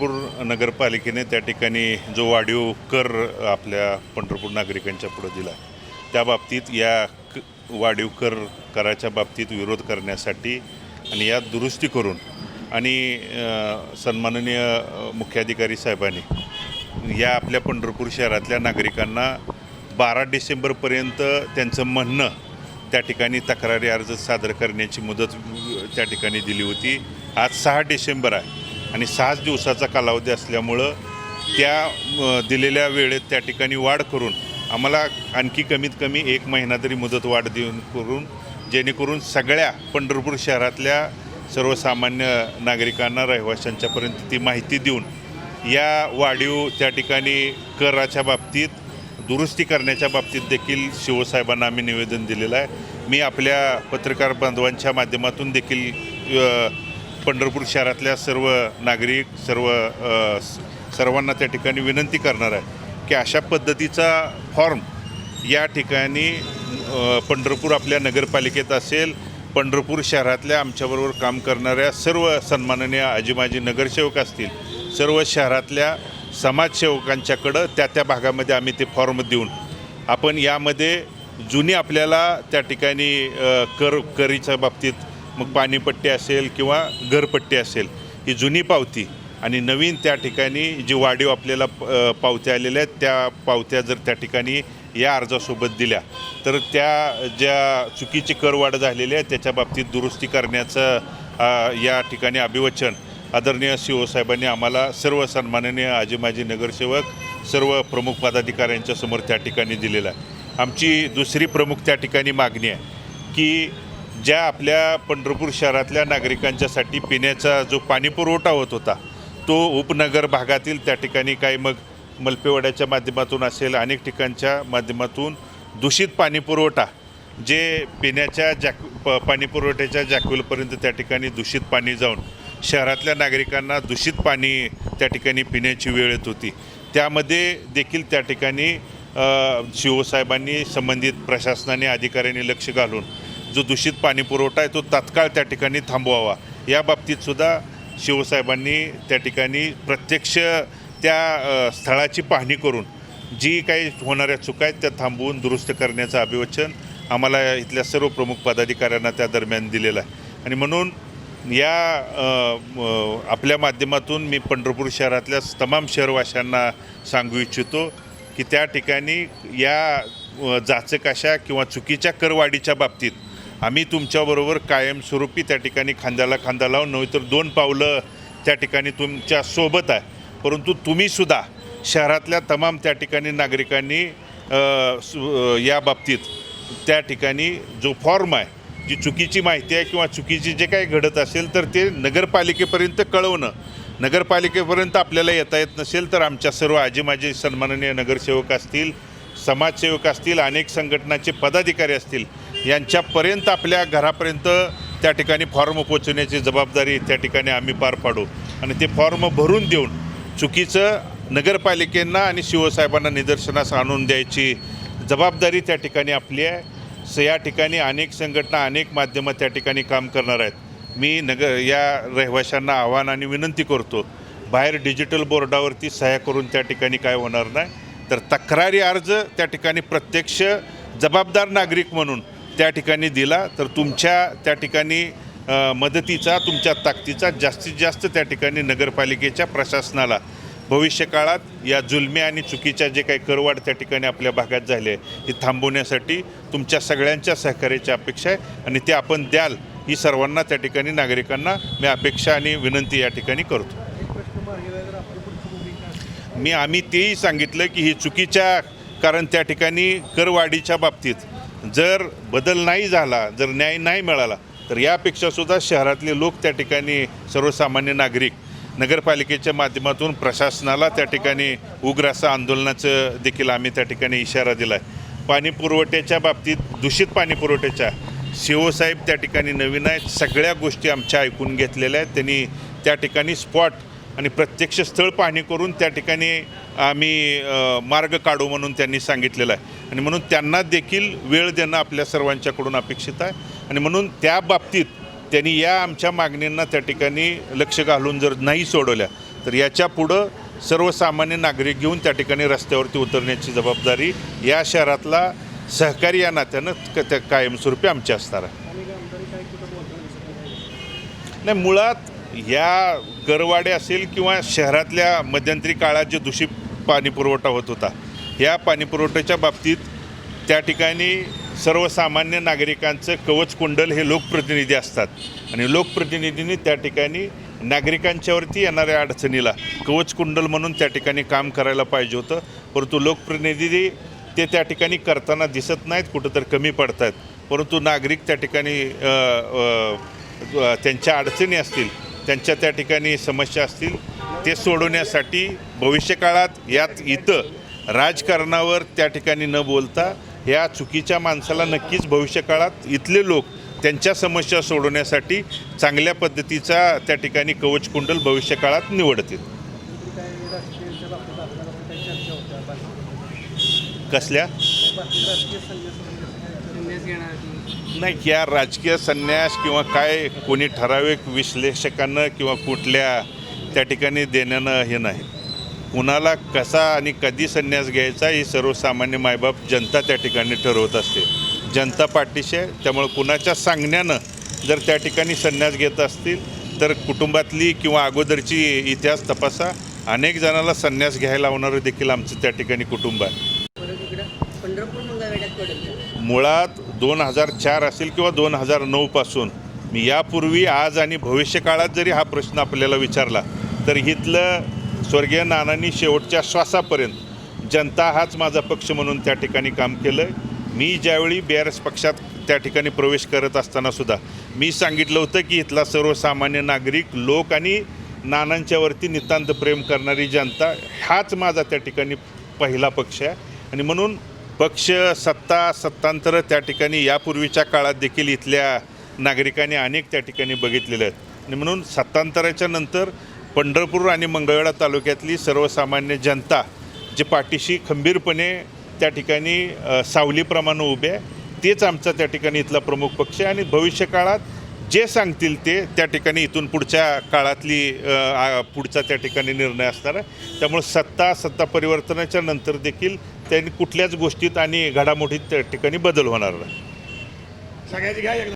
पंढरपूर नगरपालिकेने त्या ठिकाणी जो वाढीव कर आपल्या पंढरपूर नागरिकांच्या पुढे दिला त्या बाबतीत या क वाढीव कर कराच्या बाबतीत विरोध करण्यासाठी आणि यात दुरुस्ती करून आणि सन्माननीय मुख्याधिकारी साहेबांनी या आपल्या पंढरपूर शहरातल्या नागरिकांना बारा डिसेंबरपर्यंत त्यांचं म्हणणं त्या ठिकाणी तक्रारी अर्ज सादर करण्याची मुदत त्या ठिकाणी दिली होती. आज सहा डिसेंबर आहे. आणि सहाच दिवसाचा कालावधी असल्यामुळं त्या दिलेल्या वेळेत त्या ठिकाणी वाढ करून आम्हाला आणखी कमीत कमी एक महिना तरी मुदत वाढ देऊन करून जेणेकरून सगळ्या पंढरपूर शहरातल्या सर्वसामान्य नागरिकांना रहिवाशांच्यापर्यंत ती माहिती देऊन या वाढीव त्या ठिकाणी कराच्या बाबतीत दुरुस्ती करण्याच्या बाबतीत देखील शिवसाहेबांना आम्ही निवेदन दिलेलं आहे. मी आपल्या पत्रकार बांधवांच्या माध्यमातून देखील पंढरपूर शहरातल्या सर्व नागरिक सर्व सर्वांना त्या ठिकाणी विनंती करणार आहे की अशा पद्धतीचा फॉर्म या ठिकाणी पंढरपूर आपल्या नगरपालिकेत असेल पंढरपूर शहरातल्या आमच्याबरोबर काम करणाऱ्या सर्व सन्माननीय आजीमाजी नगरसेवक असतील सर्व शहरातल्या समाजसेवकांच्याकडं त्या त्या भागामध्ये आम्ही ते फॉर्म देऊन आपण यामध्ये जुनी आपल्याला त्या ठिकाणी कर करीच्या बाबतीत मग पाणीपट्टी असेल किंवा घरपट्टी असेल ही जुनी पावती आणि नवीन त्या ठिकाणी जी वाढीव आपल्याला पावत्या आलेल्या आहेत त्या पावत्या जर त्या ठिकाणी या अर्जासोबत दिल्या तर त्या ज्या चुकीची करवाढ झालेली आहे त्याच्या बाबतीत दुरुस्ती करण्याचं या ठिकाणी अभिवचन आदरणीय सी साहेबांनी आम्हाला सर्व सन्माननीय आजी माजी नगरसेवक सर्व प्रमुख पदाधिकाऱ्यांच्या समोर त्या ठिकाणी दिलेलं आहे. आमची दुसरी प्रमुख त्या ठिकाणी मागणी आहे की ज्या आपल्या पंढरपूर शहरातल्या नागरिकांच्यासाठी पिण्याचा जो पाणी पुरवठा होत होता तो उपनगर भागातील त्या ठिकाणी काही मग मलपेवाड्याच्या माध्यमातून असेल अनेक ठिकाणच्या माध्यमातून दूषित पाणी पुरवठा जे पिण्याच्या जॅक प पाणी पुरवठ्याच्या जॅकवेलपर्यंत त्या ठिकाणी दूषित पाणी जाऊन शहरातल्या नागरिकांना दूषित पाणी त्या ठिकाणी पिण्याची वेळ येत होती. त्यामध्ये देखील त्या ठिकाणी शिवसाहेबांनी संबंधित प्रशासनाने अधिकाऱ्यांनी लक्ष घालून जो दूषित पाणी पुरवठा आहे तो तात्काळ त्या ठिकाणी थांबवावा. या बाबतीत सुद्धा शिवसाहेबांनी त्या ठिकाणी प्रत्यक्ष त्या स्थळाची पाहणी करून जी काही होणाऱ्या चुका आहेत त्या थांबवून दुरुस्त करण्याचं अभिवचन आम्हाला इथल्या सर्व प्रमुख पदाधिकाऱ्यांना त्या दरम्यान दिलेलं आहे. आणि म्हणून या आपल्या माध्यमातून मी पंढरपूर शहरातल्या तमाम शहरवाशांना सांगू इच्छितो की त्या ठिकाणी या जाचक जाचकाशा किंवा चुकीच्या करवाढीच्या बाबतीत आम्ही तुमच्याबरोबर कायमस्वरूपी त्या ठिकाणी खांद्याला खांदा लावून नव्हे तर दोन पावलं त्या ठिकाणी तुमच्यासोबत आहे. परंतु तुम्हीसुद्धा शहरातल्या तमाम त्या ठिकाणी नागरिकांनी सु- या बाबतीत त्या ठिकाणी जो फॉर्म आहे जी चुकीची माहिती आहे किंवा चुकीची जे काही घडत असेल तर ते नगरपालिकेपर्यंत कळवणं. नगरपालिकेपर्यंत आपल्याला येता येत नसेल तर आमच्या सर्व आजी माजी सन्माननीय नगरसेवक असतील समाजसेवक असतील अनेक संघटनांचे पदाधिकारी असतील यांच्यापर्यंत आपल्या घरापर्यंत त्या ठिकाणी फॉर्म पोचवण्याची जबाबदारी त्या ठिकाणी आम्ही पार पाडू. आणि ते फॉर्म भरून देऊन चुकीचं नगरपालिकेंना आणि शिवसाहेबांना निदर्शनास आणून द्यायची जबाबदारी त्या ठिकाणी आपली आहे. स या ठिकाणी अनेक संघटना अनेक माध्यमं त्या ठिकाणी काम करणार आहेत. मी नगर या रहिवाशांना आव्हान आणि विनंती करतो बाहेर डिजिटल बोर्डावरती सह्या करून त्या ठिकाणी काय होणार नाही. तर तक्रारी अर्ज त्या ठिकाणी प्रत्यक्ष जबाबदार नागरिक म्हणून त्या ठिकाणी दिला. तर तुमच्या त्या ठिकाणी मदतीचा तुमच्या ताकदीचा जास्तीत जास्त त्या ठिकाणी नगरपालिकेच्या प्रशासनाला. भविष्यकाळात या जुलमी आणि चुकीच्या जे काही करवाढ त्या ठिकाणी आपल्या भागात झाले आहे थांबवण्यासाठी तुमच्या सगळ्यांच्या सहकार्याची अपेक्षा आहे आणि ते आपण द्याल ही सर्वांना त्या ठिकाणी नागरिकांना मी अपेक्षा आणि विनंती या ठिकाणी करतो. मी आम्ही तेही सांगितलं की ही चुकीच्या कारण त्या ठिकाणी करवाढीच्या बाबतीत जर बदल नाही झाला जर न्याय नाही मिळाला तर यापेक्षा सुद्धा शहरातले लोक त्या ठिकाणी सर्वसामान्य नागरिक नगरपालिकेच्या माध्यमातून प्रशासनाला त्या ठिकाणी उग्र असं आंदोलनाचं देखील आम्ही त्या ठिकाणी इशारा दिला आहे पाणी पुरवठ्याच्या बाबतीत दूषित पाणी पुरवठ्याच्या शिवसाहेब त्या ठिकाणी नवीन आहेत सगळ्या गोष्टी आमच्या ऐकून घेतलेल्या आहेत त्यांनी त्या ठिकाणी स्पॉट आणि प्रत्यक्ष स्थळ पाहणी करून त्या ठिकाणी आम्ही मार्ग काढू म्हणून त्यांनी सांगितलेलं आहे. आणि म्हणून त्यांना देखील वेळ देणं आपल्या सर्वांच्याकडून अपेक्षित आहे. आणि म्हणून त्या बाबतीत त्यांनी या आमच्या मागण्यांना त्या ठिकाणी लक्ष घालून जर नाही सोडवल्या तर याच्या पुढं सर्वसामान्य नागरिक घेऊन त्या ठिकाणी रस्त्यावरती उतरण्याची जबाबदारी या शहरातला सहकारी या नात्यानं त्या कायमस्वरूपी आमची असणार आहे. नाही मुळात या गरवाडे असेल किंवा शहरातल्या मध्यंतरी काळात जे दूषित पाणीपुरवठा होत होता या पाणीपुरवठ्याच्या बाबतीत त्या ठिकाणी सर्वसामान्य नागरिकांचं कवच कुंडल हे लोकप्रतिनिधी असतात. आणि लोकप्रतिनिधींनी त्या ठिकाणी नागरिकांच्यावरती येणाऱ्या अडचणीला कवच कुंडल म्हणून त्या ठिकाणी काम करायला पाहिजे होतं. परंतु लोकप्रतिनिधी ते त्या ठिकाणी करताना दिसत नाहीत कुठंतरी कमी पडत आहेत परंतु नागरिक त्या ठिकाणी त्यांच्या अडचणी असतील त्यांच्या त्या ठिकाणी समस्या असतील ते सोडवण्यासाठी भविष्यकाळात यात इथं राजकारणावर त्या ठिकाणी न बोलता या चुकीच्या माणसाला नक्कीच भविष्यकाळात इथले लोक त्यांच्या समस्या सोडवण्यासाठी चांगल्या पद्धतीचा त्या ठिकाणी कवचकुंडल भविष्यकाळात निवडतील. कसल्या? नाही या राजकीय संन्यास किंवा काय कोणी ठराविक विश्लेषकांना किंवा कुठल्या त्या ठिकाणी देण्यानं हे नाही. कुणाला कसा आणि कधी संन्यास घ्यायचा ही सर्वसामान्य मायबाप जनता त्या ठिकाणी ठरवत असते. जनता पाठीशी आहे त्यामुळे कुणाच्या सांगण्यानं जर त्या ठिकाणी संन्यास घेत असतील तर कुटुंबातली किंवा अगोदरची इतिहास तपासा. अनेक जणांना संन्यास घ्यायला लावणारं देखील आमचं त्या ठिकाणी कुटुंब आहे. मुळात दोन हजार चार असेल किंवा दोन हजार नऊपासून मी यापूर्वी आज आणि भविष्यकाळात जरी हा प्रश्न आपल्याला विचारला तर इथलं स्वर्गीय नानांनी शेवटच्या श्वासापर्यंत जनता हाच माझा पक्ष म्हणून त्या ठिकाणी काम केलं मी ज्यावेळी बी आर एस पक्षात त्या ठिकाणी प्रवेश करत असतानासुद्धा मी सांगितलं होतं की इथला सर्वसामान्य नागरिक लोक आणि नानांच्यावरती नितांत प्रेम करणारी जनता हाच माझा त्या ठिकाणी पहिला पक्ष आहे. आणि म्हणून पक्ष सत्ता सत्तांतर त्या ठिकाणी यापूर्वीच्या काळात देखील इथल्या नागरिकांनी अनेक त्या ठिकाणी बघितलेले आहेत. आणि म्हणून सत्तांतराच्या नंतर पंढरपूर आणि मंगळवेढा तालुक्यातली सर्वसामान्य जनता जे पाठीशी खंबीरपणे त्या ठिकाणी सावलीप्रमाणे उभे आहे तेच आमचा त्या ठिकाणी इथला प्रमुख पक्ष आहे. आणि भविष्यकाळात जे सांगतील ते त्या ठिकाणी इथून पुढच्या काळातली पुढचा त्या ठिकाणी निर्णय असणार आहे. त्यामुळे सत्ता सत्ता परिवर्तनाच्या नंतर देखील त्यांनी कुठल्याच गोष्टीत आणि घडामोडीत त्या ठिकाणी बदल होणार नाही.